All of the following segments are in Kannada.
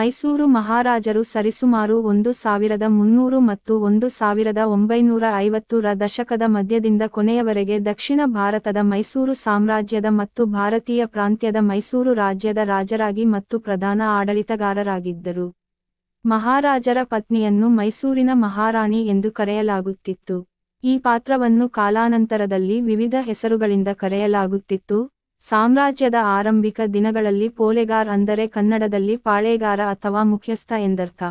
ಮೈಸೂರು ಮಹಾರಾಜರು ಸರಿಸುಮಾರು ಒಂದು ಸಾವಿರದ ಮುನ್ನೂರು ಮತ್ತು ಒಂದು ಸಾವಿರದ ಒಂಬೈನೂರ ಐವತ್ತು ರ ದಶಕದ ಮಧ್ಯದಿಂದ ಕೊನೆಯವರೆಗೆ ದಕ್ಷಿಣ ಭಾರತದ ಮೈಸೂರು ಸಾಮ್ರಾಜ್ಯದ ಮತ್ತು ಭಾರತೀಯ ಪ್ರಾಂತ್ಯದ ಮೈಸೂರು ರಾಜ್ಯದ ರಾಜರಾಗಿ ಮತ್ತು ಪ್ರಧಾನ ಆಡಳಿತಗಾರರಾಗಿದ್ದರು. ಮಹಾರಾಜರ ಪತ್ನಿಯನ್ನು ಮೈಸೂರಿನ ಮಹಾರಾಣಿ ಎಂದು ಕರೆಯಲಾಗುತ್ತಿತ್ತು. ಈ ಪಾತ್ರವನ್ನು ಕಾಲಾನಂತರದಲ್ಲಿ ವಿವಿಧ ಹೆಸರುಗಳಿಂದ ಕರೆಯಲಾಗುತ್ತಿತ್ತು. ಸಾಮ್ರಾಜ್ಯದ ಆರಂಭಿಕ ದಿನಗಳಲ್ಲಿ ಪೋಲೆಗಾರ್ ಅಂದರೆ ಕನ್ನಡದಲ್ಲಿ ಪಾಳೇಗಾರ ಅಥವಾ ಮುಖ್ಯಸ್ಥ ಎಂದರ್ಥ.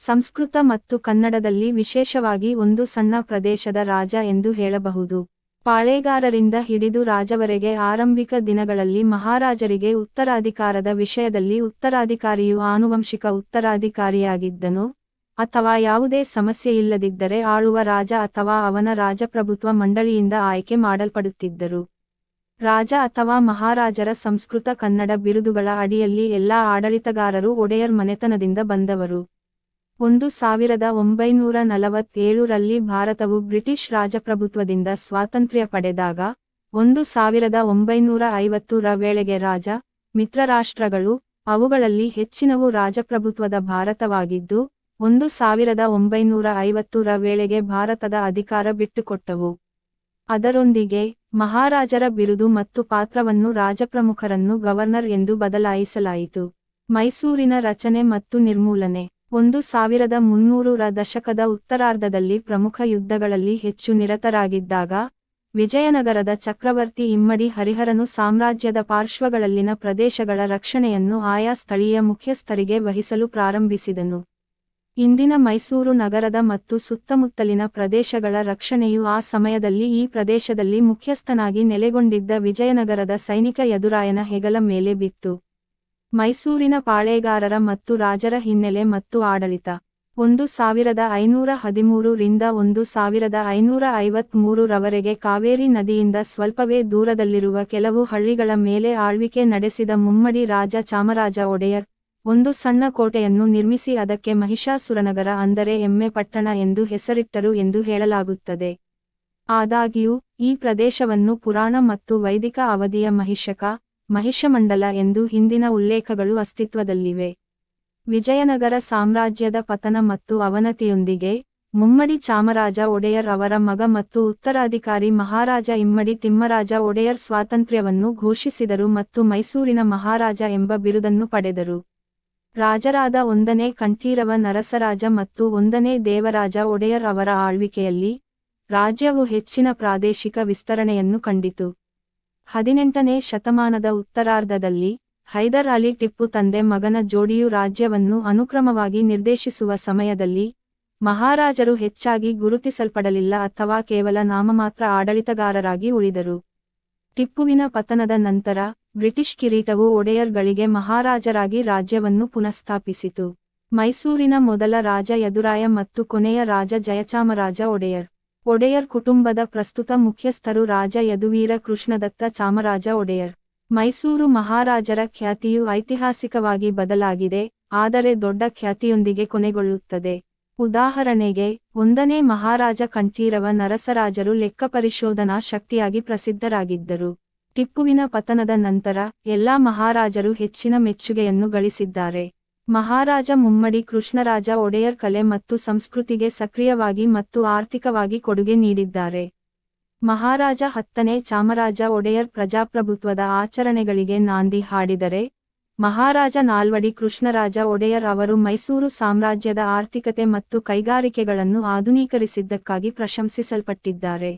ಸಂಸ್ಕೃತ ಮತ್ತು ಕನ್ನಡದಲ್ಲಿ ವಿಶೇಷವಾಗಿ ಒಂದು ಸಣ್ಣ ಪ್ರದೇಶದ ರಾಜ ಎಂದು ಹೇಳಬಹುದು. ಪಾಳೇಗಾರರಿಂದ ಹಿಡಿದು ರಾಜವರೆಗೆ ಆರಂಭಿಕ ದಿನಗಳಲ್ಲಿ ಮಹಾರಾಜರಿಗೆ ಉತ್ತರಾಧಿಕಾರದ ವಿಷಯದಲ್ಲಿ ಉತ್ತರಾಧಿಕಾರಿಯು ಆನುವಂಶಿಕ ಉತ್ತರಾಧಿಕಾರಿಯಾಗಿದ್ದನು, ಅಥವಾ ಯಾವುದೇ ಸಮಸ್ಯೆಯಿಲ್ಲದಿದ್ದರೆ ಆಳುವ ರಾಜ ಅಥವಾ ಅವನ ರಾಜಪ್ರಭುತ್ವ ಮಂಡಳಿಯಿಂದ ಆಯ್ಕೆ ಮಾಡಲ್ಪಡುತ್ತಿದ್ದರು. ರಾಜ ಅಥವಾ ಮಹಾರಾಜರ ಸಂಸ್ಕೃತ ಕನ್ನಡ ಬಿರುದುಗಳ ಅಡಿಯಲ್ಲಿ ಎಲ್ಲಾ ಆಡಳಿತಗಾರರು ಒಡೆಯರ್ ಮನೆತನದಿಂದ ಬಂದವರು. ಒಂದು ಸಾವಿರದ ಒಂಬೈನೂರ ನಲವತ್ತೇಳು ರಲ್ಲಿ ಭಾರತವು ಬ್ರಿಟಿಷ್ ರಾಜಪ್ರಭುತ್ವದಿಂದ ಸ್ವಾತಂತ್ರ್ಯ ಪಡೆದಾಗ, ಒಂದು ಸಾವಿರದ ಒಂಬೈನೂರ ಐವತ್ತು ರ ವೇಳೆಗೆ ರಾಜ, ಮಿತ್ರರಾಷ್ಟ್ರಗಳು, ಅವುಗಳಲ್ಲಿ ಹೆಚ್ಚಿನವು ರಾಜಪ್ರಭುತ್ವದ ಭಾರತವಾಗಿದ್ದು, ಒಂದು ಸಾವಿರದ ಒಂಬೈನೂರ ಐವತ್ತು ರ ವೇಳೆಗೆ ಭಾರತದ ಅಧಿಕಾರ ಬಿಟ್ಟುಕೊಟ್ಟವು. ಅದರೊಂದಿಗೆ ಮಹಾರಾಜರ ಬಿರುದು ಮತ್ತು ಪಾತ್ರವನ್ನು ರಾಜಪ್ರಮುಖರನ್ನು ಗವರ್ನರ್ ಎಂದು ಬದಲಾಯಿಸಲಾಯಿತು. ಮೈಸೂರಿನ ರಚನೆ ಮತ್ತು ನಿರ್ಮೂಲನೆ. ಒಂದು ಸಾವಿರದ ಮುನ್ನೂರು ರ ದಶಕದ ಉತ್ತರಾರ್ಧದಲ್ಲಿ ಪ್ರಮುಖ ಯುದ್ಧಗಳಲ್ಲಿ ಹೆಚ್ಚು ನಿರತರಾಗಿದ್ದಾಗ, ವಿಜಯನಗರದ ಚಕ್ರವರ್ತಿ ಇಮ್ಮಡಿ ಹರಿಹರನು ಸಾಮ್ರಾಜ್ಯದ ಪಾರ್ಶ್ವಗಳಲ್ಲಿನ ಪ್ರದೇಶಗಳ ರಕ್ಷಣೆಯನ್ನು ಆಯಾ ಸ್ಥಳೀಯ ಮುಖ್ಯಸ್ಥರಿಗೆ ವಹಿಸಲು ಪ್ರಾರಂಭಿಸಿದನು. ಇಂದಿನ ಮೈಸೂರು ನಗರದ ಮತ್ತು ಸುತ್ತಮುತ್ತಲಿನ ಪ್ರದೇಶಗಳ ರಕ್ಷಣೆಯು ಆ ಸಮಯದಲ್ಲಿ ಈ ಪ್ರದೇಶದಲ್ಲಿ ಮುಖ್ಯಸ್ಥನಾಗಿ ನೆಲೆಗೊಂಡಿದ್ದ ವಿಜಯನಗರದ ಸೈನಿಕ ಯದುರಾಯನ ಹೆಗಲ ಮೇಲೆ ಬಿತ್ತು. ಮೈಸೂರಿನ ಪಾಳೇಗಾರರ ಮತ್ತು ರಾಜರ ಹಿನ್ನೆಲೆ ಮತ್ತು ಆಡಳಿತ. ಒಂದು ಸಾವಿರದ ಐನೂರ ಹದಿಮೂರು ರಿಂದ ಒಂದು ಸಾವಿರದ ಐನೂರ ಐವತ್ಮೂರು ರವರೆಗೆ ಕಾವೇರಿ ನದಿಯಿಂದ ಸ್ವಲ್ಪವೇ ದೂರದಲ್ಲಿರುವ ಕೆಲವು ಹಳ್ಳಿಗಳ ಮೇಲೆ ಆಳ್ವಿಕೆ ನಡೆಸಿದ ಮುಮ್ಮಡಿ ರಾಜ ಚಾಮರಾಜ ಒಡೆಯರ್ ಒಂದು ಸಣ್ಣ ಕೋಟೆಯನ್ನು ನಿರ್ಮಿಸಿ ಅದಕ್ಕೆ ಮಹಿಷಾಸುರನಗರ ಅಂದರೆ ಎಮ್ಮೆ ಪಟ್ಟಣ ಎಂದು ಹೆಸರಿಟ್ಟರು ಎಂದು ಹೇಳಲಾಗುತ್ತದೆ. ಆದಾಗ್ಯೂ, ಈ ಪ್ರದೇಶವನ್ನು ಪುರಾಣ ಮತ್ತು ವೈದಿಕ ಅವಧಿಯ ಮಹಿಷಕ, ಮಹಿಷಮಂಡಲ ಎಂದು ಹಿಂದಿನ ಉಲ್ಲೇಖಗಳು ಅಸ್ತಿತ್ವದಲ್ಲಿವೆ. ವಿಜಯನಗರ ಸಾಮ್ರಾಜ್ಯದ ಪತನ ಮತ್ತು ಅವನತಿಯೊಂದಿಗೆ, ಮುಮ್ಮಡಿ ಚಾಮರಾಜ ಒಡೆಯರ್ ಅವರ ಮಗ ಮತ್ತು ಉತ್ತರಾಧಿಕಾರಿ ಮಹಾರಾಜ ಇಮ್ಮಡಿ ತಿಮ್ಮರಾಜ ಒಡೆಯರ್ ಸ್ವಾತಂತ್ರ್ಯವನ್ನು ಘೋಷಿಸಿದರು ಮತ್ತು ಮೈಸೂರಿನ ಮಹಾರಾಜ ಎಂಬ ಬಿರುದನ್ನು ಪಡೆದರು. ರಾಜರಾದ ಒಂದನೇ ಕಂಠೀರವ ನರಸರಾಜ ಮತ್ತು ಒಂದನೇ ದೇವರಾಜ ಒಡೆಯರ್ ಅವರ ಆಳ್ವಿಕೆಯಲ್ಲಿ ರಾಜ್ಯವು ಹೆಚ್ಚಿನ ಪ್ರಾದೇಶಿಕ ವಿಸ್ತರಣೆಯನ್ನು ಕಂಡಿತು. ಹದಿನೆಂಟನೇ ಶತಮಾನದ ಉತ್ತರಾರ್ಧದಲ್ಲಿ ಹೈದರ್ ಅಲಿ ಟಿಪ್ಪು ತಂದೆ ಮಗನ ಜೋಡಿಯು ರಾಜ್ಯವನ್ನು ಅನುಕ್ರಮವಾಗಿ ನಿರ್ದೇಶಿಸುವ ಸಮಯದಲ್ಲಿ ಮಹಾರಾಜರು ಹೆಚ್ಚಾಗಿ ಗುರುತಿಸಲ್ಪಡಲಿಲ್ಲ ಅಥವಾ ಕೇವಲ ನಾಮಮಾತ್ರ ಆಡಳಿತಗಾರರಾಗಿ ಉಳಿದರು. ಟಿಪ್ಪುವಿನ ಪತನದ ನಂತರ ಬ್ರಿಟಿಷ್ ಕಿರೀಟವು ಒಡೆಯರ್ಗಳಿಗೆ ಮಹಾರಾಜರಾಗಿ ರಾಜ್ಯವನ್ನು ಪುನಃಸ್ಥಾಪಿಸಿತು. ಮೈಸೂರಿನ ಮೊದಲ ರಾಜ ಯದುರಾಯ ಮತ್ತು ಕೊನೆಯ ರಾಜ ಜಯಚಾಮರಾಜ ಒಡೆಯರ್. ಒಡೆಯರ್ ಕುಟುಂಬದ ಪ್ರಸ್ತುತ ಮುಖ್ಯಸ್ಥರು ರಾಜ ಯದುವೀರ ಕೃಷ್ಣದತ್ತ ಚಾಮರಾಜ ಒಡೆಯರ್. ಮೈಸೂರು ಮಹಾರಾಜರ ಖ್ಯಾತಿಯು ಐತಿಹಾಸಿಕವಾಗಿ ಬದಲಾಗಿದೆ, ಆದರೆ ದೊಡ್ಡ ಖ್ಯಾತಿಯೊಂದಿಗೆ ಕೊನೆಗೊಳ್ಳುತ್ತದೆ. ಉದಾಹರಣೆಗೆ, ಒಂದನೇ ಮಹಾರಾಜ ಕಂಠೀರವ ನರಸರಾಜರು ಲೆಕ್ಕಪರಿಶೋಧನಾ ಶಕ್ತಿಯಾಗಿ ಪ್ರಸಿದ್ಧರಾಗಿದ್ದರು. ಟಿಪ್ಪುವಿನ ಪತನದ ನಂತರ ಎಲ್ಲಾ ಮಹಾರಾಜರು ಹೆಚ್ಚಿನ ಮೆಚ್ಚುಗೆಯನ್ನು ಗಳಿಸಿದ್ದಾರೆ. ಮಹಾರಾಜ ಮುಮ್ಮಡಿ ಕೃಷ್ಣರಾಜ ಒಡೆಯರ್ ಕಲೆ ಮತ್ತು ಸಂಸ್ಕೃತಿಗೆ ಸಕ್ರಿಯವಾಗಿ ಮತ್ತು ಆರ್ಥಿಕವಾಗಿ ಕೊಡುಗೆ ನೀಡಿದ್ದಾರೆ. ಮಹಾರಾಜ ಹತ್ತನೇ ಚಾಮರಾಜ ಒಡೆಯರ್ ಪ್ರಜಾಪ್ರಭುತ್ವದ ಆಚರಣೆಗಳಿಗೆ ನಾಂದಿ ಹಾಡಿದರೆ, ಮಹಾರಾಜ ನಾಲ್ವಡಿ ಕೃಷ್ಣರಾಜ ಒಡೆಯರ್ ಅವರು ಮೈಸೂರು ಸಾಮ್ರಾಜ್ಯದ ಆರ್ಥಿಕತೆ ಮತ್ತು ಕೈಗಾರಿಕೆಗಳನ್ನು ಆಧುನೀಕರಿಸಿದ್ದಕ್ಕಾಗಿ ಪ್ರಶಂಸಿಸಲ್ಪಟ್ಟಿದ್ದಾರೆ.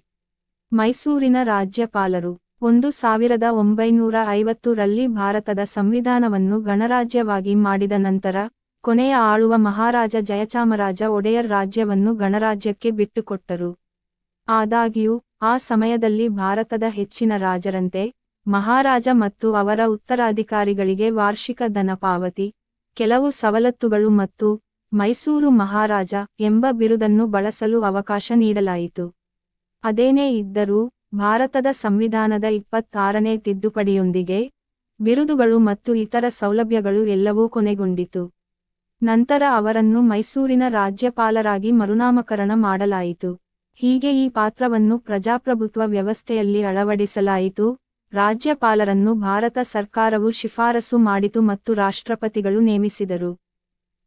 ಮೈಸೂರಿನ ರಾಜ್ಯಪಾಲರು ಒಂದು ಸಾವಿರದ ಒಂಬೈನೂರ ಐವತ್ತು ರಲ್ಲಿ ಭಾರತದ ಸಂವಿಧಾನವನ್ನು ಗಣರಾಜ್ಯವಾಗಿ ಮಾಡಿದ ನಂತರ, ಕೊನೆಯ ಆಳುವ ಮಹಾರಾಜ ಜಯಚಾಮರಾಜ ಒಡೆಯರ್ ರಾಜ್ಯವನ್ನು ಗಣರಾಜ್ಯಕ್ಕೆ ಬಿಟ್ಟುಕೊಟ್ಟರು. ಆದಾಗ್ಯೂ, ಆ ಸಮಯದಲ್ಲಿ ಭಾರತದ ಹೆಚ್ಚಿನ ರಾಜರಂತೆ, ಮಹಾರಾಜ ಮತ್ತು ಅವರ ಉತ್ತರಾಧಿಕಾರಿಗಳಿಗೆ ವಾರ್ಷಿಕ ಧನ ಪಾವತಿ, ಕೆಲವು ಸವಲತ್ತುಗಳು ಮತ್ತು ಮೈಸೂರು ಮಹಾರಾಜ ಎಂಬ ಬಿರುದನ್ನು ಬಳಸಲು ಅವಕಾಶ ನೀಡಲಾಯಿತು. ಅದೇನೇ ಇದ್ದರೂ ಭಾರತದ ಸಂವಿಧಾನದ ಇಪ್ಪತ್ತಾರನೇ ತಿದ್ದುಪಡಿಯೊಂದಿಗೆ ಬಿರುದುಗಳು ಮತ್ತು ಇತರ ಸೌಲಭ್ಯಗಳು ಎಲ್ಲವೂ ಕೊನೆಗೊಂಡಿತು. ನಂತರ ಅವರನ್ನು ಮೈಸೂರಿನ ರಾಜ್ಯಪಾಲರಾಗಿ ಮರುನಾಮಕರಣ ಮಾಡಲಾಯಿತು. ಹೀಗೆ ಈ ಪಾತ್ರವನ್ನು ಪ್ರಜಾಪ್ರಭುತ್ವ ವ್ಯವಸ್ಥೆಯಲ್ಲಿ ಅಳವಡಿಸಲಾಯಿತು. ರಾಜ್ಯಪಾಲರನ್ನು ಭಾರತ ಸರ್ಕಾರವು ಶಿಫಾರಸು ಮಾಡಿತು ಮತ್ತು ರಾಷ್ಟ್ರಪತಿಗಳು ನೇಮಿಸಿದರು.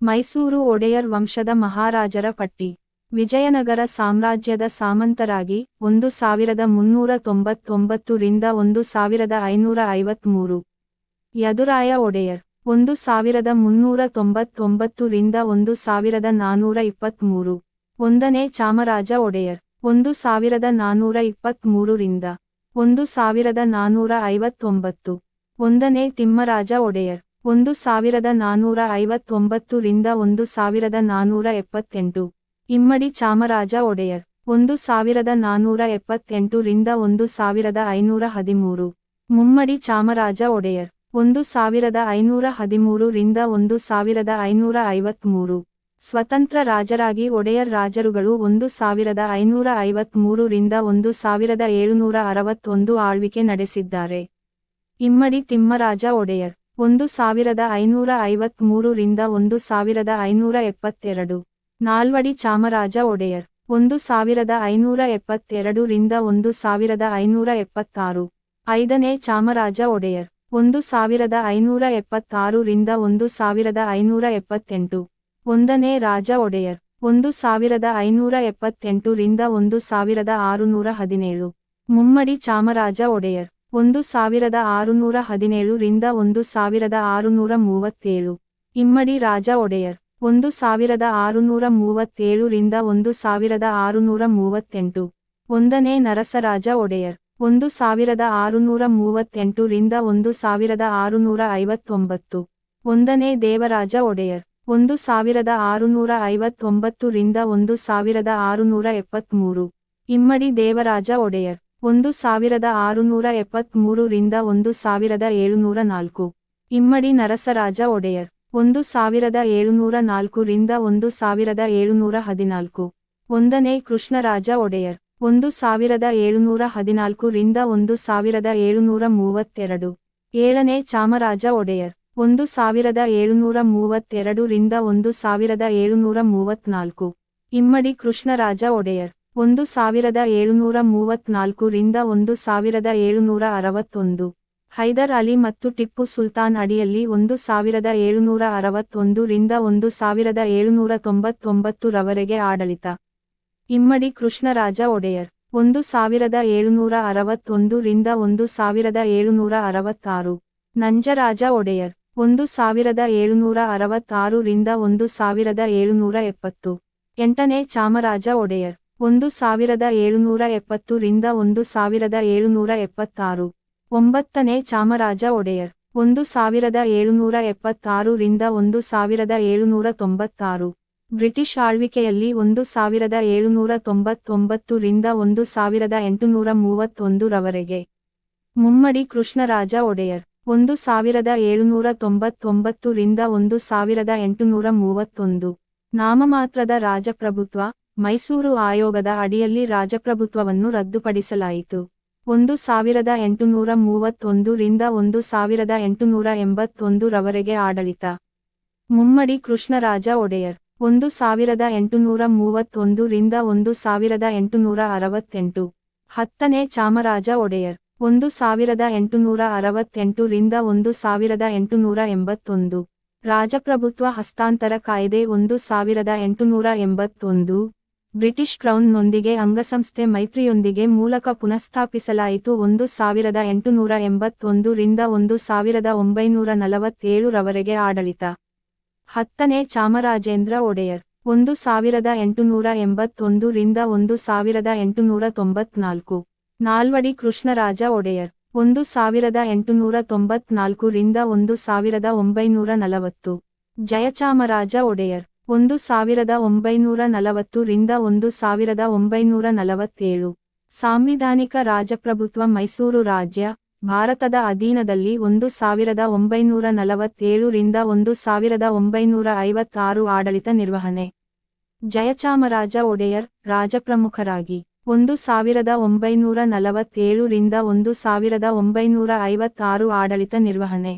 ಮೈಸೂರು ಒಡೆಯರ್ ವಂಶದ ಮಹಾರಾಜರ ಪಟ್ಟಿ. ವಿಜಯನಗರ ಸಾಮ್ರಾಜ್ಯದ ಸಾಮಂತರಾಗಿ ಒಂದು ಸಾವಿರದ ಮುನ್ನೂರ ತೊಂಬತ್ತೊಂಬತ್ತು ರಿಂದ ಒಂದು ಸಾವಿರದ ಐನೂರ ಐವತ್ಮೂರು. ಯದುರಾಯ ಒಡೆಯರ್, ಒಂದು ಸಾವಿರದ ಮುನ್ನೂರ ತೊಂಬತ್ತೊಂಬತ್ತು ರಿಂದ ಒಂದು ಸಾವಿರದ ನಾನೂರ ಇಪ್ಪತ್ಮೂರು. ಒಂದನೇ ಚಾಮರಾಜ ಒಡೆಯರ್, ಒಂದು ಸಾವಿರದ ನಾನೂರ ಇಪ್ಪತ್ಮೂರು ರಿಂದ ಒಂದು ಸಾವಿರದ ನಾನೂರ ಐವತ್ತೊಂಬತ್ತು. ಒಂದನೇ ತಿಮ್ಮರಾಜ ಒಡೆಯರ್, ಒಂದು ಸಾವಿರದ ನಾನೂರ ಐವತ್ತೊಂಬತ್ತು ರಿಂದ ಒಂದು ಸಾವಿರದ ನಾನೂರ ಎಪ್ಪತ್ತೆಂಟು. ಇಮ್ಮಡಿ ಚಾಮರಾಜ ಒಡೆಯರ್, ಒಂದು ಸಾವಿರದ ನಾನೂರ ಎಪ್ಪತ್ತೆಂಟು ರಿಂದ ಒಂದು ಸಾವಿರದ ಐನೂರ ಹದಿಮೂರು. ಮುಮ್ಮಡಿ ಚಾಮರಾಜ ಒಡೆಯರ್, ಒಂದು ಸಾವಿರದ ಐನೂರ ಹದಿಮೂರು ರಿಂದ ಒಂದು ಸಾವಿರದ ಐನೂರ ಐವತ್ಮೂರು. ಸ್ವತಂತ್ರ ರಾಜರಾಗಿ ಒಡೆಯರ್ ರಾಜರುಗಳು ಒಂದು ಸಾವಿರದ ಐನೂರ ಐವತ್ಮೂರು ರಿಂದ ಒಂದು ಸಾವಿರದ ಏಳುನೂರ ಅರವತ್ತೊಂದು ಆಳ್ವಿಕೆ ನಡೆಸಿದ್ದಾರೆ. ಇಮ್ಮಡಿ ತಿಮ್ಮರಾಜ ಒಡೆಯರ್, ಒಂದು ಸಾವಿರದ ಐನೂರ ಐವತ್ಮೂರು ರಿಂದ ಒಂದು ಸಾವಿರದ ಐನೂರ ಎಪ್ಪತ್ತೆರಡು. ನಾಲ್ವಡಿ ಚಾಮರಾಜ ಒಡೆಯರ್, ಒಂದು ಸಾವಿರದ ಐನೂರ ಎಪ್ಪತ್ತೆರಡು ರಿಂದ ಒಂದು ಸಾವಿರದ ಐನೂರ ಎಪ್ಪತ್ತಾರು. ಐದನೇ ಚಾಮರಾಜ ಒಡೆಯರ್, ಒಂದು ಸಾವಿರದ ಐನೂರ ಎಪ್ಪತ್ತಾರು ರಿಂದ ಒಂದು ಸಾವಿರದ ಐನೂರ ಎಪ್ಪತ್ತೆಂಟು. ಒಂದನೇ ರಾಜ ಒಡೆಯರ್, ಒಂದು ಸಾವಿರದ ಐನೂರ ಎಪ್ಪತ್ತೆಂಟು ರಿಂದ ಒಂದು ಸಾವಿರದ ಆರುನೂರ ಹದಿನೇಳು. ಮುಮ್ಮಡಿ ಚಾಮರಾಜ ಒಡೆಯರ್, ಒಂದು ಸಾವಿರದ ಆರುನೂರ ಹದಿನೇಳು ರಿಂದ ಒಂದು ಸಾವಿರದ ಆರುನೂರ ಮೂವತ್ತೇಳು. ಇಮ್ಮಡಿ ರಾಜ ಒಡೆಯರ್ ಒಂದು ಸಾವಿರದ ಆರುನೂರ ಮೂವತ್ತೇಳು ರಿಂದ ಒಂದು ಸಾವಿರದ ಆರುನೂರ ಮೂವತ್ತೆಂಟು. ಒಂದನೇ ನರಸರಾಜ ಒಡೆಯರ್. ಒಂದು ಸಾವಿರದ ಆರುನೂರ ಮೂವತ್ತೆಂಟು ರಿಂದ ಒಂದು ಸಾವಿರದ ಆರುನೂರ ಐವತ್ತೊಂಬತ್ತು. ಒಂದನೇ ದೇವರಾಜ ಒಡೆಯರ್. ಒಂದು ಸಾವಿರದ ಆರುನೂರ ಐವತ್ತೊಂಬತ್ತು ರಿಂದ ಒಂದು ಸಾವಿರದ ಆರುನೂರ ಎಪ್ಪತ್ಮೂರು. ಇಮ್ಮಡಿ ದೇವರಾಜ ಒಡೆಯರ್. ಒಂದು ಸಾವಿರದ ಆರುನೂರ ಎಪ್ಪತ್ಮೂರು ರಿಂದ ಒಂದು ಸಾವಿರದ ಏಳುನೂರ ನಾಲ್ಕು. ಇಮ್ಮಡಿ ನರಸರಾಜ ಒಡೆಯರ್. ಒಂದು ಸಾವಿರದ ಏಳುನೂರ ನಾಲ್ಕು ರಿಂದ ಒಂದು ಸಾವಿರದ ಏಳುನೂರ ಹದಿನಾಲ್ಕು. ಒಂದನೇ ಕೃಷ್ಣರಾಜ ಒಡೆಯರ್. ಒಂದು ಸಾವಿರದ ಏಳುನೂರ ಹದಿನಾಲ್ಕು ರಿಂದ ಒಂದು ಸಾವಿರದ ಏಳುನೂರ ಮೂವತ್ತೆರಡು. ಏಳನೇ ಚಾಮರಾಜ ಒಡೆಯರ್. ಒಂದು ಸಾವಿರದ ಏಳುನೂರ ಮೂವತ್ತೆರಡು ರಿಂದ ಒಂದು ಸಾವಿರದ ಏಳುನೂರ ಮೂವತ್ನಾಲ್ಕು ಇಮ್ಮಡಿ ಕೃಷ್ಣರಾಜ ಒಡೆಯರ್. ಒಂದು ಸಾವಿರದ ಏಳುನೂರ ಮೂವತ್ನಾಲ್ಕು ರಿಂದ ಒಂದು ಸಾವಿರದ ಏಳುನೂರ ಅರವತ್ತೊಂದು. ಹೈದರ್ ಅಲಿ ಮತ್ತು ಟಿಪ್ಪು ಸುಲ್ತಾನ್ ಅಡಿಯಲ್ಲಿ ಒಂದು ಸಾವಿರದ ಏಳುನೂರ ಅರವತ್ತೊಂದು ರಿಂದ ಒಂದು ಸಾವಿರದ ಏಳುನೂರ ತೊಂಬತ್ತೊಂಬತ್ತು ರವರೆಗೆ ಆಡಳಿತ. ಇಮ್ಮಡಿ ಕೃಷ್ಣರಾಜ ಒಡೆಯರ್, ಒಂದು ಸಾವಿರದ ಏಳುನೂರ ಅರವತ್ತೊಂದು ರಿಂದ ಒಂದು ಸಾವಿರದ ಏಳುನೂರ ಅರವತ್ತಾರು. ನಂಜರಾಜ ಒಡೆಯರ್, ಒಂದು ಸಾವಿರದ ಏಳುನೂರ ಅರವತ್ತಾರು ರಿಂದ ಒಂದು ಸಾವಿರದ ಏಳುನೂರ ಎಪ್ಪತ್ತು. ಎಂಟನೇ ಚಾಮರಾಜ ಒಡೆಯರ್, ಒಂದು ಸಾವಿರದ ಏಳುನೂರ ಎಪ್ಪತ್ತು ರಿಂದ ಒಂದು ಸಾವಿರದ ಏಳುನೂರ ಎಪ್ಪತ್ತಾರು. ಒಂಬತ್ತನೇ ಚಾಮರಾಜ ಒಡೆಯರ್, ಒಂದು ಸಾವಿರದ ಏಳುನೂರ ಎಪ್ಪತ್ತಾರು ರಿಂದ ಒಂದು ಸಾವಿರದ ಏಳುನೂರ ತೊಂಬತ್ತಾರು. ಬ್ರಿಟಿಷ್ ಆಳ್ವಿಕೆಯಲ್ಲಿ ಒಂದು ಸಾವಿರದ ಏಳುನೂರ ತೊಂಬತ್ತೊಂಬತ್ತು ರಿಂದ ಒಂದು ಸಾವಿರದ ಎಂಟುನೂರ ಮೂವತ್ತೊಂದು ರವರೆಗೆ. ಮುಮ್ಮಡಿ ಕೃಷ್ಣರಾಜ ಒಡೆಯರ್, ಒಂದು ಸಾವಿರದ ಏಳುನೂರ ತೊಂಬತ್ತೊಂಬತ್ತು ರಿಂದ ಒಂದು ಸಾವಿರದ ಎಂಟುನೂರ ಮೂವತ್ತೊಂದು. ನಾಮಮಾತ್ರದ ರಾಜಪ್ರಭುತ್ವ, ಮೈಸೂರು ಆಯೋಗದ ಅಡಿಯಲ್ಲಿ ರಾಜಪ್ರಭುತ್ವವನ್ನು ರದ್ದುಪಡಿಸಲಾಯಿತು. ಒಂದು ಸಾವಿರದ ಎಂಟುನೂರ ಮೂವತ್ತೊಂದು ರಿಂದ ಒಂದು ಸಾವಿರದ ಎಂಟುನೂರ ಎಂಬತ್ತೊಂದು ರವರೆಗೆ ಆಡಳಿತ. ಮುಮ್ಮಡಿ ಕೃಷ್ಣರಾಜ ಒಡೆಯರ್. ಒಂದು ಸಾವಿರದ ಎಂಟುನೂರ ಮೂವತ್ತೊಂದು ರಿಂದ ಒಂದು ಸಾವಿರದ ಎಂಟುನೂರ ಅರವತ್ತೆಂಟು. ಹತ್ತನೇ ಚಾಮರಾಜ ಒಡೆಯರ್. ಒಂದು ಸಾವಿರದ ಎಂಟುನೂರ ಅರವತ್ತೆಂಟು ರಿಂದ ಒಂದು ಸಾವಿರದ ಎಂಟುನೂರ ಎಂಬತ್ತೊಂದು. ರಾಜಪ್ರಭುತ್ವ ಹಸ್ತಾಂತರ ಕಾಯ್ದೆ ಒಂದು ಸಾವಿರದ ಎಂಟುನೂರ ಎಂಬತ್ತೊಂದು. ಬ್ರಿಟಿಷ್ ಕ್ರೌನ್ನೊಂದಿಗೆ ಅಂಗಸಂಸ್ಥೆ ಮೈತ್ರಿಯೊಂದಿಗೆ ಮೂಲಕ ಪುನಃಸ್ಥಾಪಿಸಲಾಯಿತು ಒಂದು ಸಾವಿರದ ಎಂಟುನೂರ ಎಂಬತ್ತೊಂದು ರಿಂದ ಒಂದು ಸಾವಿರದ ಒಂಬೈನೂರ ನಲವತ್ತೇಳು ರವರೆಗೆ ಆಡಳಿತ. ಹತ್ತನೇ ಚಾಮರಾಜೇಂದ್ರ ಒಡೆಯರ್. ಒಂದು ಸಾವಿರದ ಎಂಟುನೂರ ಎಂಬತ್ತೊಂದು ರಿಂದ ಒಂದು ಸಾವಿರದ ಎಂಟುನೂರ ತೊಂಬತ್ನಾಲ್ಕು. ನಾಲ್ವಡಿ ಕೃಷ್ಣರಾಜ ಒಡೆಯರ್. ಒಂದು ಸಾವಿರದ ಎಂಟುನೂರ ತೊಂಬತ್ನಾಲ್ಕು ರಿಂದ ಒಂದು ಸಾವಿರದ ಒಂಬೈನೂರ ನಲವತ್ತು. ಜಯಚಾಮರಾಜ ಒಡೆಯರ್. ಒಂದು ಸಾವಿರದ ಒಂಬೈನೂರ ನಲವತ್ತು ರಿಂದ ಒಂದು ಸಾವಿರದ ಒಂಬೈನೂರ ನಲವತ್ತೇಳು. ಸಾಂವಿಧಾನಿಕ ರಾಜಪ್ರಭುತ್ವ ಮೈಸೂರು ರಾಜ್ಯ, ಭಾರತದ ಅಧೀನದಲ್ಲಿ ಒಂದು ಸಾವಿರದ ಒಂಬೈನೂರ ನಲವತ್ತೇಳು ರಿಂದ ಒಂದು ಸಾವಿರದ ಒಂಬೈನೂರ ಐವತ್ತಾರು ಆಡಳಿತ ನಿರ್ವಹಣೆ. ಜಯಚಾಮರಾಜ ಒಡೆಯರ್, ರಾಜಪ್ರಮುಖರಾಗಿ. ಒಂದು ಸಾವಿರದ ಒಂಬೈನೂರ ನಲವತ್ತೇಳು ರಿಂದ ಒಂದು ಸಾವಿರದ ಒಂಬೈನೂರ ಐವತ್ತಾರು ಆಡಳಿತ ನಿರ್ವಹಣೆ.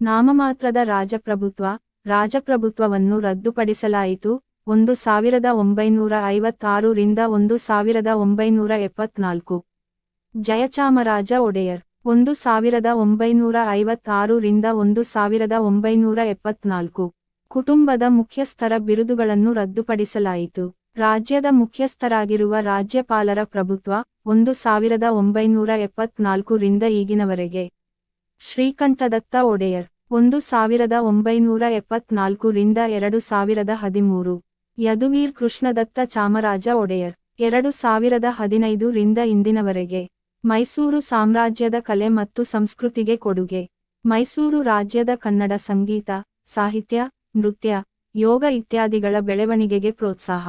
ನಾಮಮಾತ್ರದ ರಾಜಪ್ರಭುತ್ವ ರಾಜಪ್ರಭುತ್ವವನ್ನು ರದ್ದುಪಡಿಸಲಾಯಿತು. ಒಂದು ಸಾವಿರದ ಒಂಬೈನೂರ ಐವತ್ತಾರು ರಿಂದ ಒಂದು ಸಾವಿರದ ಒಂಬೈನೂರ ಎಪ್ಪತ್ನಾಲ್ಕು. ಜಯಚಾಮರಾಜ ಒಡೆಯರ್. ಒಂದು ಸಾವಿರದ ಒಂಬೈನೂರ ಐವತ್ತಾರು ರಿಂದ ಒಂದು ಸಾವಿರದ ಒಂಬೈನೂರ ಎಪ್ಪತ್ನಾಲ್ಕು. ಕುಟುಂಬದ ಮುಖ್ಯಸ್ಥರ ಬಿರುದುಗಳನ್ನು ರದ್ದುಪಡಿಸಲಾಯಿತು. ರಾಜ್ಯದ ಮುಖ್ಯಸ್ಥರಾಗಿರುವ ರಾಜ್ಯಪಾಲರ ಪ್ರಭುತ್ವ ಒಂದು ಸಾವಿರದ ಒಂಬೈನೂರ ಎಪ್ಪತ್ನಾಲ್ಕು ರಿಂದ ಈಗಿನವರೆಗೆ. ಶ್ರೀಕಂಠದತ್ತ ಒಡೆಯರ್. ಒಂದು ಸಾವಿರದ ಒಂಬೈನೂರ ಎಪ್ಪತ್ನಾಲ್ಕು ರಿಂದ ಎರಡು ಸಾವಿರದ ಹದಿಮೂರು. ಯದುವೀರ್ ಕೃಷ್ಣದತ್ತ ಚಾಮರಾಜ ಒಡೆಯರ್. ಎರಡು ಸಾವಿರದ ಹದಿನೈದು ರಿಂದ ಇಂದಿನವರೆಗೆ. ಮೈಸೂರು ಸಾಮ್ರಾಜ್ಯದ ಕಲೆ ಮತ್ತು ಸಂಸ್ಕೃತಿಗೆ ಕೊಡುಗೆ. ಮೈಸೂರು ರಾಜ್ಯದ ಕನ್ನಡ ಸಂಗೀತ, ಸಾಹಿತ್ಯ, ನೃತ್ಯ, ಯೋಗ ಇತ್ಯಾದಿಗಳ ಬೆಳವಣಿಗೆಗೆ ಪ್ರೋತ್ಸಾಹ.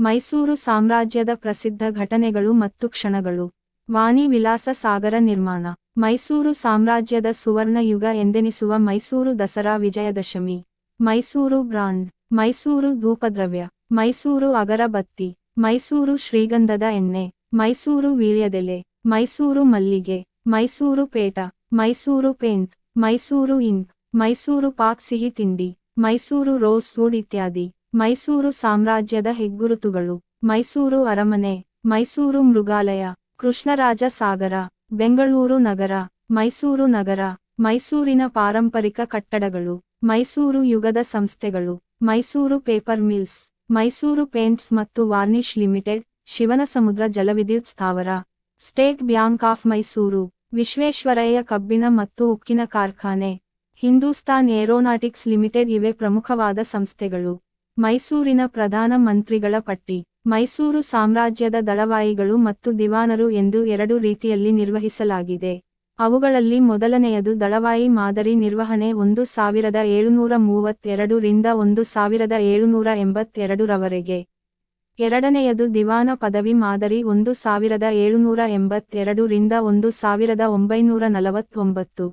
ಮೈಸೂರು ಸಾಮ್ರಾಜ್ಯದ ಪ್ರಸಿದ್ಧ ಘಟನೆಗಳು ಮತ್ತು ಕ್ಷಣಗಳು. ವಾಣಿ ವಿಲಾಸ ಸಾಗರ ನಿರ್ಮಾಣ. ಮೈಸೂರು ಸಾಮ್ರಾಜ್ಯದ ಸುವರ್ಣ ಯುಗ ಎಂದೆನಿಸುವ ಮೈಸೂರು ದಸರಾ ವಿಜಯದಶಮಿ. ಮೈಸೂರು ಬ್ರಾಂಡ್. ಮೈಸೂರು ಧೂಪದ್ರವ್ಯ. ಮೈಸೂರು ಅಗರಬತ್ತಿ. ಮೈಸೂರು ಶ್ರೀಗಂಧದ ಎಣ್ಣೆ. ಮೈಸೂರು ವೀಳ್ಯದೆಲೆ. ಮೈಸೂರು ಮಲ್ಲಿಗೆ. ಮೈಸೂರು ಪೇಟ. ಮೈಸೂರು ಪೇಂಟ್. ಮೈಸೂರು ಇಂಕ್. ಮೈಸೂರು ಪಾಕ್ ಸಿಹಿ ತಿಂಡಿ. ಮೈಸೂರು ರೋಸ್ ವುಡ್ ಇತ್ಯಾದಿ. ಮೈಸೂರು ಸಾಮ್ರಾಜ್ಯದ ಹೆಗ್ಗುರುತುಗಳು. ಮೈಸೂರು ಅರಮನೆ. ಮೈಸೂರು ಮೃಗಾಲಯ. ಕೃಷ್ಣರಾಜ ಸಾಗರ ಬೆಂಗಳೂರು ನಗರ, ಮೈಸೂರು ನಗರ, ಮೈಸೂರಿನ ಪಾರಂಪರಿಕ ಕಟ್ಟಡಗಳು, ಮೈಸೂರು ಯುಗದ ಸಂಸ್ಥೆಗಳು, Mysuru paper mills, Mysuru paints ಮತ್ತು ವಾರ್ನಿಷ್ ಲಿಮಿಟೆಡ್, ಶಿವನಸಮುದ್ರ ಜಲವಿದ್ಯುತ್ ಸ್ಥಾವರ, state bank of Mysuru, Visvesvaraya ಕಬ್ಬಿಣ ಮತ್ತು ಉಕ್ಕಿನ ಕಾರ್ಖಾನೆ, ಹಿಂದೂಸ್ತಾನ್ ಏರೋನಾಟಿಕ್ಸ್ ಲಿಮಿಟೆಡ್ ಇವೆ ಪ್ರಮುಖವಾದ ಸಂಸ್ಥೆಗಳು. ಮೈಸೂರಿನ ಪ್ರಧಾನ ಮಂತ್ರಿಗಳ ಪಟ್ಟಿ. ಮೈಸೂರು ಸಾಮ್ರಾಜ್ಯದ ದಳವಾಯಿಗಳು ಮತ್ತು ದಿವಾನರು ಎಂದು ಎರಡು ರೀತಿಯಲ್ಲಿ ನಿರ್ವಹಿಸಲಾಗಿದೆ. ಅವುಗಳಲ್ಲಿ ಮೊದಲನೆಯದು ದಳವಾಯಿ ಮಾದರಿ ನಿರ್ವಹಣೆ ಒಂದು ಸಾವಿರದ ಏಳುನೂರ ಮೂವತ್ತೆರಡು ರಿಂದ ಒಂದು ಸಾವಿರದ ಏಳುನೂರ ಎಂಬತ್ತೆರಡು ರವರೆಗೆ. ಎರಡನೆಯದು ದಿವಾನ ಪದವಿ ಮಾದರಿ ಒಂದು ಸಾವಿರದ ಏಳುನೂರ ಎಂಬತ್ತೆರಡು ರಿಂದ ಒಂದು ಸಾವಿರದ ಒಂಬೈನೂರ ನಲವತ್ತೊಂಬತ್ತು.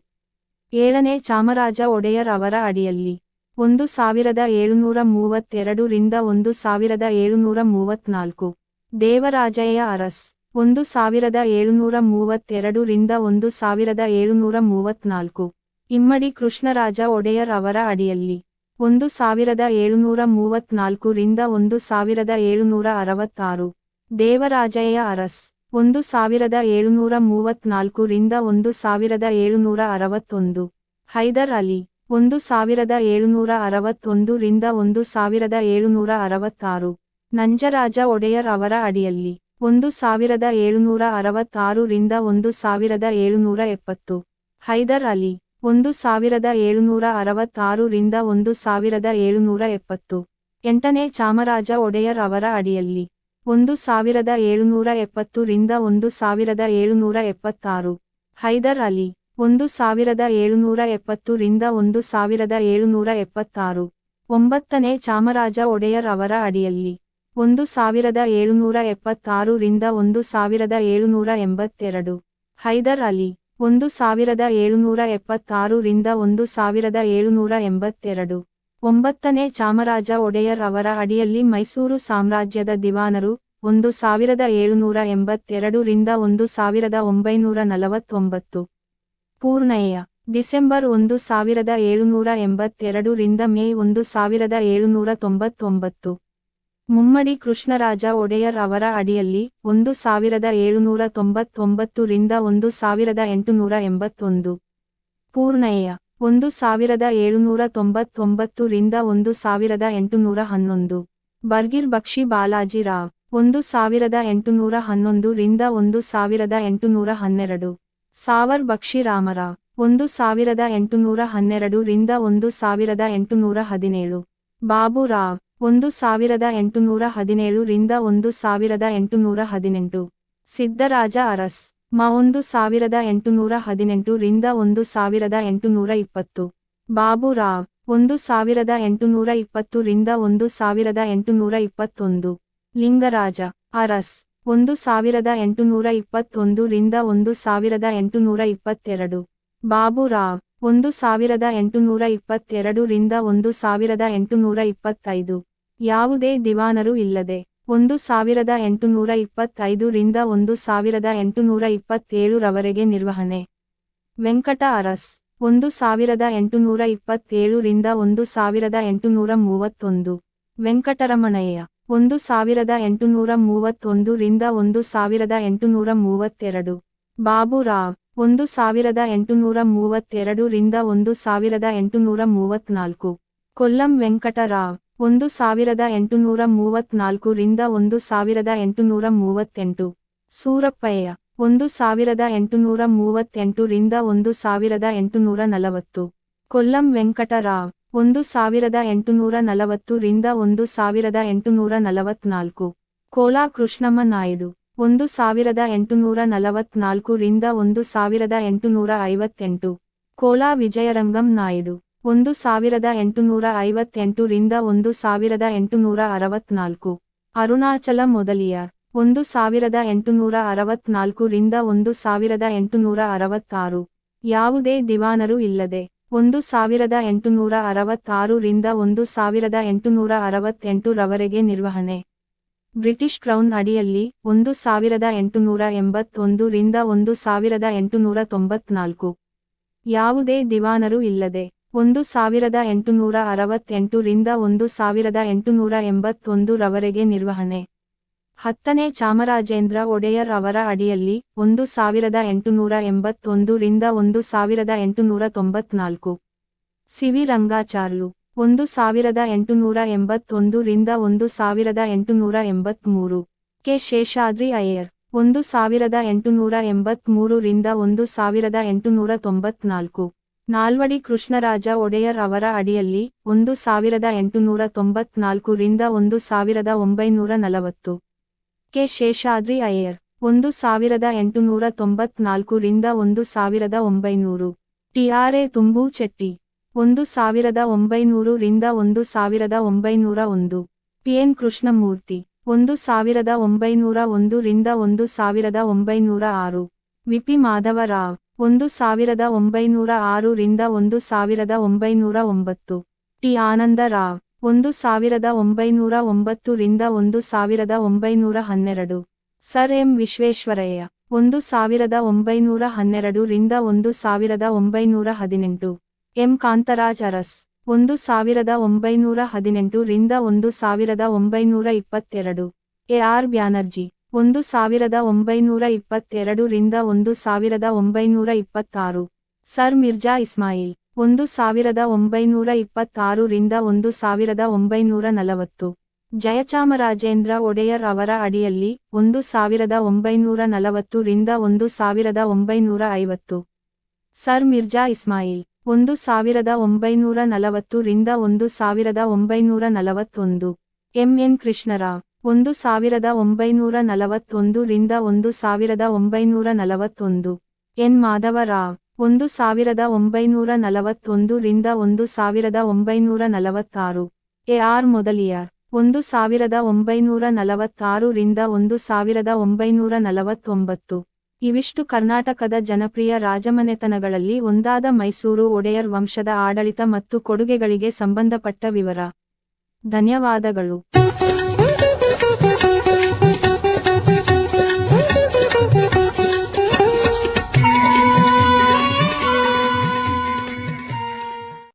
ಏಳನೇ ಚಾಮರಾಜ ಒಡೆಯರ್ ಅವರ ಅಡಿಯಲ್ಲಿ. ಒಂದು ಸಾವಿರದ ಏಳುನೂರ ಮೂವತ್ತೆರಡು ರಿಂದ ಒಂದು ಸಾವಿರದ ಏಳುನೂರ ಮೂವತ್ನಾಲ್ಕು. ದೇವರಾಜಯ್ಯ ಅರಸ್, ಒಂದು ಸಾವಿರದ ಏಳುನೂರ ಮೂವತ್ತೆರಡು ರಿಂದ ಒಂದು ಸಾವಿರದ ಏಳುನೂರ ಮೂವತ್ನಾಲ್ಕು. ಇಮ್ಮಡಿ ಕೃಷ್ಣರಾಜ ಒಡೆಯರ್ ಅವರ ಅಡಿಯಲ್ಲಿ, ಒಂದು ಸಾವಿರದ ಏಳುನೂರ ಮೂವತ್ನಾಲ್ಕು ರಿಂದ ಒಂದು ಸಾವಿರದ ಏಳುನೂರ ಅರವತ್ತಾರು. ದೇವರಾಜಯ್ಯ ಅರಸ್, ಒಂದು ಸಾವಿರದ ಏಳುನೂರ ಮೂವತ್ನಾಲ್ಕು ರಿಂದ ಒಂದು ಸಾವಿರದ ಏಳುನೂರ ಅರವತ್ತೊಂದು. ಹೈದರ್ ಅಲಿ ಒಂದು ಸಾವಿರದ ಏಳುನೂರ ಅರವತ್ತೊಂದು ರಿಂದ ಒಂದು ಸಾವಿರದ ಏಳುನೂರ ಅರವತ್ತಾರು. ನಂಜರಾಜ ಒಡೆಯರ್ ಅವರ ಅಡಿಯಲ್ಲಿ. ಒಂದು ಸಾವಿರದ ಏಳುನೂರ ಅರವತ್ತಾರು ರಿಂದ ಒಂದು ಸಾವಿರದ ಏಳುನೂರ ಎಪ್ಪತ್ತು. ಹೈದರ್ ಅಲಿ. ಒಂದು ಸಾವಿರದ ಏಳುನೂರ ಅರವತ್ತಾರು ರಿಂದ ಒಂದು ಸಾವಿರದ ಏಳುನೂರ ಎಪ್ಪತ್ತು. ಎಂಟನೇ ಚಾಮರಾಜ ಒಡೆಯರ್ ಅವರ ಅಡಿಯಲ್ಲಿ. ಒಂದು ಸಾವಿರದ ಏಳುನೂರ ಎಪ್ಪತ್ತು ರಿಂದ ಒಂದು ಸಾವಿರದ ಏಳುನೂರ ಎಪ್ಪತ್ತಾರು. ಹೈದರ್ ಅಲಿ. ಒಂದು ಸಾವಿರದ ಏಳುನೂರ ಎಪ್ಪತ್ತು ರಿಂದ ಒಂದು ಸಾವಿರದ ಏಳುನೂರ ಎಪ್ಪತ್ತಾರು. ಒಂಬತ್ತನೇ ಚಾಮರಾಜ ಒಡೆಯರ್ ಅವರ ಅಡಿಯಲ್ಲಿ. ಒಂದು ಸಾವಿರದ ಏಳುನೂರ ಎಪ್ಪತ್ತಾರು ರಿಂದ ಒಂದು ಸಾವಿರದ ಏಳುನೂರ ಎಂಬತ್ತೆರಡು. ಹೈದರ್ ಅಲಿ. ಒಂದು ಸಾವಿರದ ಏಳುನೂರ ಎಪ್ಪತ್ತಾರು ರಿಂದ ಒಂದು ಸಾವಿರದ ಏಳುನೂರ ಎಂಬತ್ತೆರಡು. ಒಂಬತ್ತನೇ ಚಾಮರಾಜ ಒಡೆಯರ್ ಅವರ ಅಡಿಯಲ್ಲಿ ಮೈಸೂರು ಸಾಮ್ರಾಜ್ಯದ ದಿವಾನರು. ಒಂದು ಸಾವಿರದ ಏಳುನೂರ ಎಂಬತ್ತೆರಡು ರಿಂದ ಒಂದು ಸಾವಿರದ ಒಂಬೈನೂರ ನಲವತ್ತೊಂಬತ್ತು. ಪೂರ್ಣಯ್ಯ ಡಿಸೆಂಬರ್ ಒಂದು ಸಾವಿರದ ಏಳುನೂರ ಎಂಬತ್ತೆರಡು ರಿಂದ ಮೇ ಒಂದು ಸಾವಿರದ ಏಳುನೂರ ತೊಂಬತ್ತೊಂಬತ್ತು. ಮುಮ್ಮಡಿ ಕೃಷ್ಣರಾಜ ಒಡೆಯರ್ ಅವರ ಅಡಿಯಲ್ಲಿ ಒಂದು ಸಾವಿರದ ಏಳುನೂರ ತೊಂಬತ್ತೊಂಬತ್ತು ರಿಂದ ಒಂದು ಸಾವಿರದ ಎಂಟುನೂರ ಎಂಬತ್ತೊಂದು. ಪೂರ್ಣಯ್ಯ ಒಂದು ಸಾವಿರದ ಏಳುನೂರ ತೊಂಬತ್ತೊಂಬತ್ತು ರಿಂದ ಒಂದು ಸಾವಿರದ ಎಂಟುನೂರ ಹನ್ನೊಂದು. ಬರ್ಗಿರ್ ಬಕ್ಷಿ ಬಾಲಾಜಿ ರಾವ್, ಒಂದು ಸಾವಿರದ ಎಂಟುನೂರ ಹನ್ನೊಂದು ರಿಂದ ಒಂದು ಸಾವಿರದ ಎಂಟುನೂರ ಹನ್ನೆರಡು. ಸಾವರ್ ಬಕ್ಷಿ ರಾಮರಾವ್ ಒಂದು ಸಾವಿರದ ಎಂಟುನೂರ ಹನ್ನೆರಡು ರಿಂದ ಒಂದು ಸಾವಿರದ ಎಂಟುನೂರ ಹದಿನೇಳು. ಬಾಬು ರಾವ್ ಒಂದು ಸಾವಿರದ ಎಂಟುನೂರ ಹದಿನೇಳು ರಿಂದ ಒಂದು ಸಾವಿರದ ಎಂಟುನೂರ ಹದಿನೆಂಟು. ಸಿದ್ದರಾಜ ಅರಸ್, ಮ, ಒಂದು ಸಾವಿರದ ಎಂಟುನೂರ ಹದಿನೆಂಟು ರಿಂದ ಒಂದು ಸಾವಿರದ ಎಂಟುನೂರ ಇಪ್ಪತ್ತು. ಬಾಬು ರಾವ್ ಒಂದು ಸಾವಿರದ ಎಂಟುನೂರ ಇಪ್ಪತ್ತು ರಿಂದ ಒಂದು ಸಾವಿರದ ಎಂಟುನೂರ ಇಪ್ಪತ್ತೊಂದು. ಲಿಂಗರಾಜ ಅರಸ್ ಒಂದು ಸಾವಿರದ ಎಂಟುನೂರ ಇಪ್ಪತ್ತೊಂದು ರಿಂದ ಒಂದು ಸಾವಿರದ ಎಂಟುನೂರ ಇಪ್ಪತ್ತೆರಡು. ಬಾಬು ರಾವ್, ಒಂದು ಸಾವಿರದ ಎಂಟುನೂರ ಇಪ್ಪತ್ತೆರಡು ರಿಂದ ಒಂದು ಸಾವಿರದ ಎಂಟುನೂರ ಇಪ್ಪತ್ತೈದು. ಯಾವುದೇ ದಿವಾನರು ಇಲ್ಲದೆ, ಒಂದು ಸಾವಿರದ ಎಂಟುನೂರ ಇಪ್ಪತ್ತೈದು ರಿಂದ ಒಂದು ಸಾವಿರದ ಎಂಟುನೂರ ಇಪ್ಪತ್ತೇಳು ರವರೆಗೆ ನಿರ್ವಹಣೆ. ವೆಂಕಟ ಅರಸ್, ಒಂದು ಸಾವಿರದ ಎಂಟುನೂರ ಇಪ್ಪತ್ತೇಳು ರಿಂದ ಒಂದು ಸಾವಿರದ ಎಂಟುನೂರ ಮೂವತ್ತೊಂದು. ವೆಂಕಟರಮಣಯ್ಯ ಒಂದು ಸಾವಿರದ ಎಂಟುನೂರ ಮೂವತ್ತೊಂದು ರಿಂದ ಒಂದು ಸಾವಿರದ ಎಂಟುನೂರ ಮೂವತ್ತೆರಡು. ಬಾಬುರಾವ್ ಒಂದು ಸಾವಿರದ ಎಂಟುನೂರ ಮೂವತ್ತೆರಡು ರಿಂದ ಒಂದು ಸಾವಿರದ ಎಂಟುನೂರ ಮೂವತ್ನಾಲ್ಕು. ಕೊಲ್ಲಂ ವೆಂಕಟರಾವ್, ಒಂದು ಸಾವಿರದ ಎಂಟುನೂರ ಮೂವತ್ನಾಲ್ಕು ರಿಂದ ಒಂದು ಸಾವಿರದ ಎಂಟುನೂರ ಮೂವತ್ತೆಂಟು. ಸೂರಪ್ಪಯ್ಯ, ಒಂದು ಸಾವಿರದ ಎಂಟುನೂರ ಮೂವತ್ತೆಂಟು ರಿಂದ ಒಂದು ಸಾವಿರದ ಎಂಟುನೂರ ನಲವತ್ತು. ಕೊಲ್ಲಂ ವೆಂಕಟರಾವ್ ಒಂದು ಸಾವಿರದ ಎಂಟುನೂರ ನಲವತ್ತು ರಿಂದ ಒಂದು ಸಾವಿರದ ಎಂಟುನೂರ ನಲವತ್ನಾಲ್ಕು. ಕೋಲಾ ಕೃಷ್ಣಮ್ಮ ನಾಯ್ಡು. ಒಂದು ಸಾವಿರದ ಎಂಟುನೂರ ನಲವತ್ನಾಲ್ಕು ರಿಂದ ಒಂದು ಸಾವಿರದ ಎಂಟುನೂರ ಐವತ್ತೆಂಟು. ಕೋಲಾ ವಿಜಯರಂಗಂ ನಾಯ್ಡು. ಒಂದು ಸಾವಿರದ ಎಂಟುನೂರ ಐವತ್ತೆಂಟು ರಿಂದ ಒಂದು ಸಾವಿರದ ಎಂಟುನೂರ ಅರವತ್ನಾಲ್ಕು. ಅರುಣಾಚಲ ಮೊದಲಿಯಾರ್. ಒಂದು ಸಾವಿರದ ಎಂಟುನೂರ ಅರವತ್ನಾಲ್ಕು ರಿಂದ ಒಂದು ಸಾವಿರದ ಎಂಟುನೂರ ಅರವತ್ತಾರು. ಯಾವುದೇ ದಿವಾನರು ಇಲ್ಲದೆ. ಒಂದು ಸಾವಿರದ ಎಂಟುನೂರ ಅರವತ್ತಾರು ರಿಂದ ಒಂದು ಸಾವಿರದ ಎಂಟುನೂರ ಅರವತ್ತೆಂಟು ರವರೆಗೆ ನಿರ್ವಹಣೆ. ಬ್ರಿಟಿಷ್ ಕ್ರೌನ್ ಅಡಿಯಲ್ಲಿ ಒಂದು ಸಾವಿರದ ಎಂಟುನೂರ ಎಂಬತ್ತೊಂದು ರಿಂದ ಒಂದು ಸಾವಿರದ ಎಂಟುನೂರ ತೊಂಬತ್ನಾಲ್ಕು. ಯಾವುದೇ ದಿವಾನರು ಇಲ್ಲದೆ ಒಂದು ಸಾವಿರದ ಎಂಟುನೂರ ಅರವತ್ತೆಂಟು ರಿಂದ ಒಂದು ಸಾವಿರದ ಎಂಟುನೂರ ಎಂಬತ್ತೊಂದು ರವರೆಗೆ ನಿರ್ವಹಣೆ. ಹತ್ತನೇ ಚಾಮರಾಜೇಂದ್ರ ಒಡೆಯರ್ ಅವರ ಅಡಿಯಲ್ಲಿ ಒಂದು ಸಾವಿರದ ಎಂಟುನೂರ ಎಂಬತ್ತೊಂದು ರಿಂದ ಒಂದು ಸಾವಿರದ ಎಂಟುನೂರ ತೊಂಬತ್ನಾಲ್ಕು. ಸಿವಿ ರಂಗಾಚಾರ್ಲು ಒಂದು ಸಾವಿರದ ಎಂಟುನೂರ ಎಂಬತ್ತೊಂದು ರಿಂದ ಒಂದು ಸಾವಿರದ ಎಂಟುನೂರ ಎಂಬತ್ಮೂರು. ಕೆ. ಶೇಷಾದ್ರಿ ಅಯ್ಯರ್, ಒಂದು ಸಾವಿರದ ಎಂಟುನೂರ ಎಂಬತ್ಮೂರು ರಿಂದ ಒಂದು ಸಾವಿರದ ಎಂಟುನೂರ ತೊಂಬತ್ನಾಲ್ಕು. ನಾಲ್ವಡಿ ಕೃಷ್ಣರಾಜ ಒಡೆಯರ್ ಅವರ ಅಡಿಯಲ್ಲಿ ಒಂದು ಸಾವಿರದ ಎಂಟುನೂರ ತೊಂಬತ್ನಾಲ್ಕು ರಿಂದ ಒಂದು ಸಾವಿರದ ಒಂಬೈನೂರ ನಲವತ್ತು. ಕೆ. ಶೇಷಾದ್ರಿ ಅಯ್ಯರ್, ಒಂದು ಸಾವಿರದ ಎಂಟುನೂರ ತೊಂಬತ್ನಾಲ್ಕು ರಿಂದ ಒಂದು ಸಾವಿರದ ಒಂಬೈನೂರು. ಟಿಆರ್ಎ ತುಂಬು ಚೆಟ್ಟಿ, ಒಂದು ಸಾವಿರದ ಒಂಬೈನೂರು ರಿಂದ ಒಂದು ಸಾವಿರದ ಒಂಬೈನೂರ ಒಂದು. ಪಿಎನ್ ಕೃಷ್ಣಮೂರ್ತಿ, ಒಂದು ಸಾವಿರದ ಒಂಬೈನೂರ ಒಂದು ರಿಂದ ಒಂದು ಸಾವಿರದ ಒಂಬೈನೂರ ಆರು. ವಿಪಿ ಮಾಧವರಾವ್, ಒಂದು ಸಾವಿರದ ಒಂಬೈನೂರ ಆರು ರಿಂದ ಒಂದು ಸಾವಿರದ ಒಂಬೈನೂರ ಒಂಬತ್ತು. ಟಿ. ಆನಂದರಾವ್ ಒಂದು ಸಾವಿರದ ಒಂಬೈನೂರ ಒಂಬತ್ತು ರಿಂದ ಒಂದು ಸಾವಿರದ ಒಂಬೈನೂರ ಹನ್ನೆರಡು. ಸರ್ ಎಂ ವಿಶ್ವೇಶ್ವರಯ್ಯ, ಒಂದು ಸಾವಿರದ ಒಂಬೈನೂರ ಹನ್ನೆರಡು ರಿಂದ ಒಂದು ಸಾವಿರದ ಒಂಬೈನೂರ ಹದಿನೆಂಟು. ಎಂ ಕಾಂತರಾಜ್ ಅರಸ್, ಒಂದು ಸಾವಿರದ ಒಂಬೈನೂರ ಹದಿನೆಂಟು ರಿಂದ ಒಂದು ಸಾವಿರದ ಒಂಬೈನೂರ ಇಪ್ಪತ್ತೆರಡು. ಎ ಆರ್ ಬ್ಯಾನರ್ಜಿ, ಒಂದು ಸಾವಿರದ ಒಂಬೈನೂರ ಇಪ್ಪತ್ತೆರಡು ರಿಂದ ಒಂದು ಸಾವಿರದ ಒಂಬೈನೂರ ಇಪ್ಪತ್ತಾರು. ಸರ್ ಮಿರ್ಜಾ ಇಸ್ಮಾಯಿಲ್ ಒಂದು ಸಾವಿರದ ಒಂಬೈನೂರ ಇಪ್ಪತ್ತಾರು ರಿಂದ ಒಂದು ಸಾವಿರದ ಒಂಬೈನೂರ ನಲವತ್ತು. ಜಯಚಾಮರಾಜೇಂದ್ರ ಒಡೆಯರ್ ಅವರ ಅಡಿಯಲ್ಲಿ ಒಂದು ಸಾವಿರದ ಒಂಬೈನೂರ ನಲವತ್ತು ರಿಂದ ಒಂದು ಸಾವಿರದ ಒಂಬೈನೂರ ಐವತ್ತು. ಸರ್ ಮಿರ್ಜಾ ಇಸ್ಮಾಯಿಲ್, ಒಂದು ಸಾವಿರದ ಒಂಬೈನೂರ ನಲವತ್ತು ರಿಂದ ಒಂದು ಸಾವಿರದ ಒಂಬೈನೂರ ನಲವತ್ತೊಂದು. ಎಂ. ಎನ್. ಕೃಷ್ಣರಾವ್, ಒಂದು ಸಾವಿರದ ಒಂಬೈನೂರ ನಲವತ್ತೊಂದು ರಿಂದ ಒಂದು ಸಾವಿರದ ಒಂಬೈನೂರ ನಲವತ್ತೊಂದು. ಎನ್. ಮಾಧವರಾವ್ ಒಂದು ಸಾವಿರದ ಒಂಬೈನೂರ ನಲವತ್ತೊಂದು ರಿಂದ ಒಂದು ಸಾವಿರದ ಒಂಬೈನೂರ ನಲವತ್ತಾರು. A R Mudaliar. ಒಂದು ಸಾವಿರದ ಒಂಬೈನೂರ ನಲವತ್ತಾರು ರಿಂದ ಒಂದು ಸಾವಿರದ ಒಂಬೈನೂರ ನಲವತ್ತೊಂಬತ್ತು. ಇವಿಷ್ಟು ಕರ್ನಾಟಕದ ಜನಪ್ರಿಯ ರಾಜಮನೆತನಗಳಲ್ಲಿ ಒಂದಾದ ಮೈಸೂರು ಒಡೆಯರ್ ವಂಶದ ಆಡಳಿತ ಮತ್ತು ಕೊಡುಗೆಗಳಿಗೆ ಸಂಬಂಧಪಟ್ಟ ವಿವರ. ಧನ್ಯವಾದಗಳು.